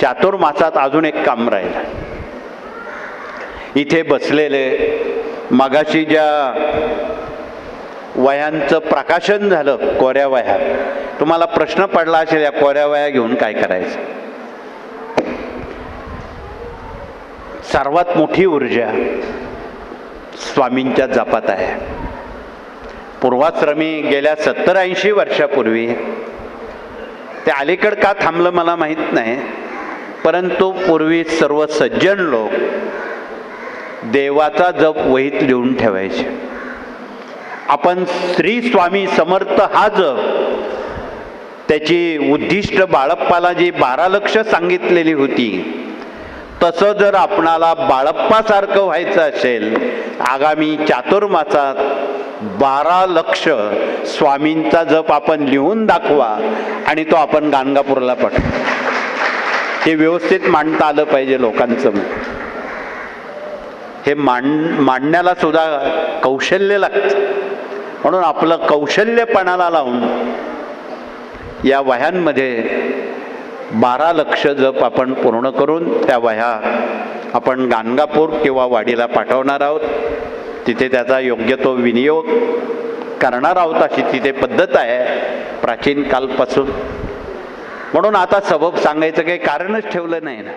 चातुर्मासात अजून एक काम राहिलं. इथे बसलेले मगाशी ज्या वह्यांचं प्रकाशन झालं कोऱ्या वह्या. तुम्हाला प्रश्न पडला असेल या कोऱ्या वह्या घेऊन काय करायचं? सर्वात मोठी ऊर्जा स्वामींच्या जपात आहे. पूर्वाश्रमी गेल्या सत्तर ऐंशी वर्षापूर्वी ते अलीकड का थांबलं मला माहीत नाही. परंतु पूर्वी सर्व सज्जन लोक देवाचा जप वहीत लिहून ठेवायचे. आपण श्री स्वामी समर्थ हा जप त्याची उद्दिष्ट बाळप्पाला जी बारा लक्ष सांगितलेली होती तसं जर आपणाला बाळप्पासारखं व्हायचं असेल आगामी चातुर्मासात बारा लक्ष स्वामींचा जप आपण लिहून दाखवा आणि तो आपण गाणगापूरला पाठवू. हे व्यवस्थित मांडता आलं पाहिजे लोकांचं. हे मांड मांडण्याला सुद्धा कौशल्य लागतं. म्हणून आपलं कौशल्यपणाला लावून या वह्यांमध्ये बारा लक्ष जप आपण पूर्ण करून त्या वह्या आपण गाणगापूर किंवा वाडीला पाठवणार आहोत. तिथे त्याचा योग्य तो विनियोग करणार आहोत अशी तिथे पद्धत आहे प्राचीन कालपासून. म्हणून आता सबब सांगायचं काही कारणच ठेवलं नाही ना.